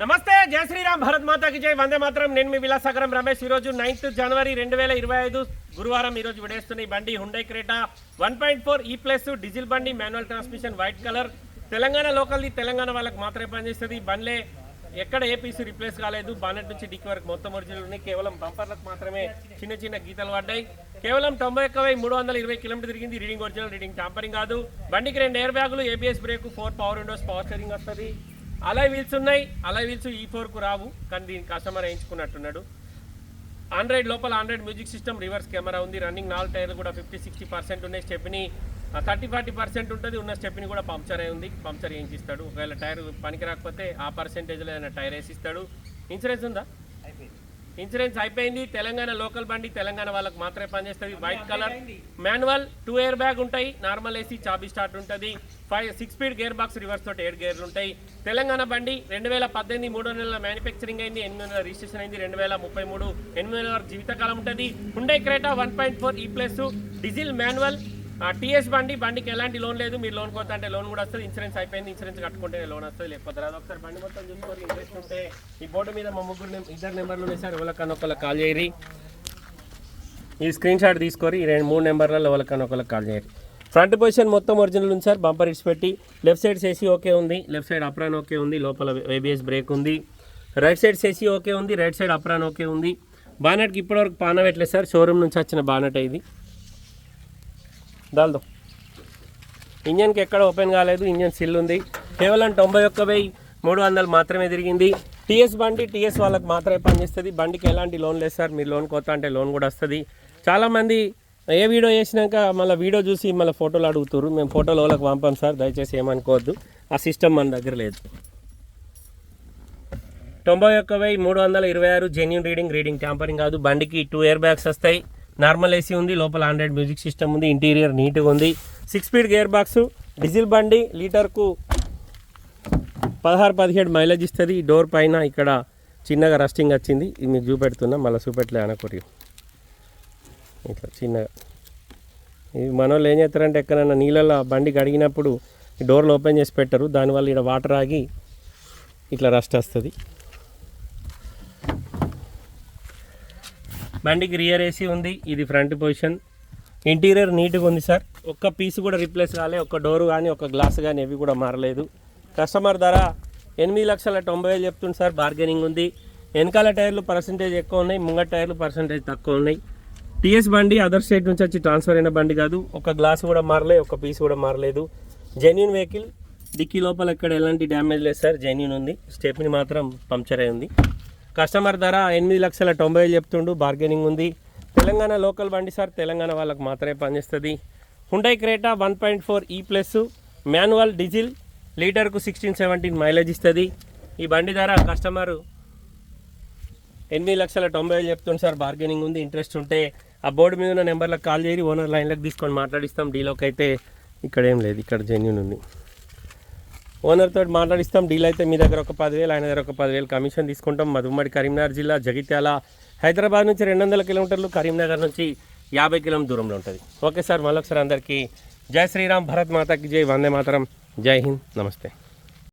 నమస్తే జయ శ్రీరామ్ భరత్ మాతాకి జై. వందే మాత్రం. నేను మీ విలాసాగరం రమేష్. ఈరోజు నైన్త్ జనవరి రెండు వేల ఇరవై ఐదు గురువారం ఈరోజు విడేస్తున్న ఈ బండి Hyundai Creta one point four E plus diesel బండి manual transmission white colour Telangana లోకల్ది Telangana వాళ్ళకి మాత్రమే పనిచేస్తుంది. ఈ బండ్లే ఎక్కడ ఏ పీస్ రిప్లేస్ కాలేదు. బానెట్ నుంచి డిక్ వరకు మొత్తం ఒరిజినల్ ఉన్నాయి. కేవలం బంపర్లకు మాత్రమే చిన్న చిన్న గీతలు పడ్డాయి. కేవలం తొంభై ఒక్క వెయ్యి మూడు వందల ఇరవై కిలోమీటర్ తిరిగింది. రీడింగ్ ఒరిజినల్ రీడింగ్ టాంపరింగ్ కాదు. బండికి రెండు ఎయిర్ బ్యాగులు ABS brake four power windows power steering వస్తుంది. అలాయ్ వీల్స్ ఉన్నాయి అలాయ్ వీల్స్ ఈ ఫోర్కు రావు కానీ దీని కస్టమర్ వేయించుకున్నట్టున్నాడు. ఆండ్రాయిడ్ లోపల android music system reverse camera ఉంది రన్నింగ్ నాలుగు టైర్లు కూడా ఫిఫ్టీ సిక్స్టీ పర్సెంట్ ఉన్నాయి. స్టెప్ని థర్టీ ఫార్టీ పర్సెంట్ ఉంటుంది. ఉన్న స్టెప్ని కూడా పంక్చర్ అయి ఉంది. పంక్చర్ వేయించిస్తాడు. ఒకవేళ టైర్ పనికి రాకపోతే ఆ పర్సెంటేజ్లో ఏదైనా టైర్ వేసిస్తాడు. ఇన్సూరెన్స్ ఉందా? ఇన్సూరెన్స్ అయిపోయింది తెలంగాణ లోకల్ బండి తెలంగాణ వాళ్ళకి మాత్రమే పనిచేస్తుంది. White colour manual two air bag ఉంటాయి నార్మల్ ఏసీ చాబీ స్టార్ట్ ఉంటుంది. Five six speed gear box reverse తోటి ఏడు గేర్లు ఉంటాయి. తెలంగాణ బండి రెండు వేల పద్దెనిమిది మూడు నెలల మ్యానుఫ్యాక్చరింగ్ అయింది ఎనిమిది నెలల రిజిస్ట్రేషన్ అయింది రెండు వేల ముప్పై మూడు ఎనిమిది నెలల జీవితకాలం ఉంటుంది. Hyundai Creta one point four E plus diesel manual TS బండి బండికి ఎలాంటి లోన్ లేదు. మీరు లోన్ కొత్త అంటే లోన్ కూడా వస్తుంది. ఇన్సూరెన్స్ అయిపోయింది. ఇన్సూరెన్స్ కట్టుకుంటే లోన్ వస్తుంది. లేకపోతే రాదు. ఒకసారి బండి మొత్తం చూసుకొని ఇంట్రెస్ట్ ఉంటే ఈ బోర్డు మీద మా ముగ్గురు ఇద్దరు నెంబర్లు ఉన్నాయి సార్ ఎవరికన్నా ఒకళ్ళకి కాల్ చేయరి ఈ స్క్రీన్ షాట్ తీసుకొని ఈ రెండు మూడు నెంబర్లలో ఎవరికన్నా ఒకళ్ళకి కాల్ చేయరు ఫ్రంట్ పొజిషన్ మొత్తం ఒరిజినల్ ఉంది సార్ బంపర్ ఇట్స్ పెట్టి. లెఫ్ట్ సైడ్ సేసీ ఓకే ఉంది. లెఫ్ట్ సైడ్ అప్రాన్ ఓకే ఉంది. లోపల ఏబిఎస్ బ్రేక్ ఉంది. రైట్ సైడ్ సేసీ ఓకే ఉంది. రైట్ సైడ్ అప్రాన్ ఓకే ఉంది. బానెట్కి ఇప్పటివరకు పాన పెట్టలేదు సార్ షోరూమ్ నుంచి వచ్చిన బానెట్ ఇది. దాల్దో. ఇంజన్కి ఎక్కడ ఓపెన్ కాలేదు ఇంజన్ సిల్ ఉంది. కేవలం తొంభై ఒక్క వెయ్యి మూడు వందలు మాత్రమే తిరిగింది. టీఎస్ బండి టీఎస్ వాళ్ళకి మాత్రమే పనిచేస్తుంది. బండికి ఎలాంటి లోన్ లేదు సార్. మీరు లోన్ కొత్త అంటే లోన్ కూడా వస్తుంది. చాలామంది ఏ వీడియో చేసినాక మళ్ళీ వీడియో చూసి మళ్ళీ ఫోటోలు అడుగుతారు మేము ఫోటోలు వాళ్ళకి పంపాం సార్. దయచేసి ఏమనుకోవద్దు. ఆ సిస్టమ్ మన దగ్గర లేదు. తొంభై ఒక్క వెయ్యి మూడు వందల ఇరవై ఆరు జెన్యున్ రీడింగ్ రీడింగ్ ట్యాంపరింగ్ కాదు. బండికి టూ ఇయర్ బ్యాగ్స్ వస్తాయి. నార్మల్ ఏసీ ఉంది లోపల ఆండ్రాయిడ్ మ్యూజిక్ సిస్టమ్ ఉంది ఇంటీరియర్ నీట్గా ఉంది. Six speed gear box diesel బండి లీటర్కు పదహారు పదిహేడు మైలేజ్ ఇస్తుంది. డోర్ పైన ఇక్కడ చిన్నగా రస్టింగ్ వచ్చింది. ఇది మీకు చూపెడుతున్నా మళ్ళీ చూపెట్టలే అనకొరి ఇట్లా చిన్నగా. ఇది మన వాళ్ళు ఏం చేస్తారంటే ఎక్కడైనా నీళ్ళలో బండి కడిగినప్పుడు డోర్లు ఓపెన్ చేసి పెట్టరు. దానివల్ల ఇక్కడ వాటర్ ఆగి ఇట్లా రస్ట్ వస్తుంది. బండికి రియర్ ఏసీ ఉంది. ఇది ఫ్రంట్ పొజిషన్ ఇంటీరియర్ నీట్గా ఉంది సార్ ఒక్క పీస్ కూడా రీప్లేస్ కాలే. ఒక్క డోర్ కానీ ఒక గ్లాస్ కానీ ఇవి కూడా మారలేదు. కస్టమర్ ధర ఎనిమిది లక్షల తొంభై వేలు చెప్తుంది సార్ బార్గెనింగ్ ఉంది. వెనకాల టైర్లు పర్సంటేజ్ ఎక్కువ ఉన్నాయి. ముంగట టైర్లు పర్సంటేజ్ తక్కువ ఉన్నాయి. టీఎస్ బండి అదర్ స్టేట్ నుంచి వచ్చి ట్రాన్స్ఫర్ అయిన బండి కాదు. ఒక గ్లాస్ కూడా మారలే ఒక పీస్ కూడా మారలేదు. జెన్యున్ వెహికల్ డిక్కీ లోపల ఎక్కడ ఎలాంటి డ్యామేజ్ లేదు సార్ జెన్యున్ ఉంది. స్టెప్ని మాత్రం పంక్చర్ అయి ఉంది. కస్టమర్ ధర ఎనిమిది లక్షల తొంభై వేలు చెప్తుండు బార్గెనింగ్ ఉంది. తెలంగాణ లోకల్ బండి సార్ తెలంగాణ వాళ్ళకి మాత్రమే పనిచేస్తుంది. Hyundai Creta one point four E plus manual diesel లీటర్కు sixteen seventeen mileage ఇస్తుంది. ఈ బండి ధర కస్టమర్ ఎనిమిది లక్షల తొంభై వేలు చెప్తుంది సార్ బార్గెనింగ్ ఉంది ఇంట్రెస్ట్ ఉంటే ఆ బోర్డు మీద ఉన్న నెంబర్లకు కాల్ చేసి ఓనర్ లైన్లకు తీసుకొని మాట్లాడిస్తాం. డీలోకి అయితే ఇక్కడ ఏం లేదు ఇక్కడ జెన్యున్ ఉంది. ఓనర్ తోటి మాట్లాడిస్తాం. డీల్ అయితే మీ దగ్గర ఒక పదివేలు ఆయన దగ్గర ఒక పదివేలు కమిషన్ తీసుకుంటాం. మధుమడి కరీంనగర్ జిల్లా జగిత్యాల హైదరాబాద్ నుంచి రెండు వందల కిలోమీటర్లు కరీంనగర్ నుంచి యాభై కిలోమీటర్ దూరంలో ఉంటుంది. ఓకే సార్ మళ్ళొకసారి అందరికీ జై శ్రీరామ్ భరత్ మాతాకి జై వందే మాతరం జై హింద్ నమస్తే.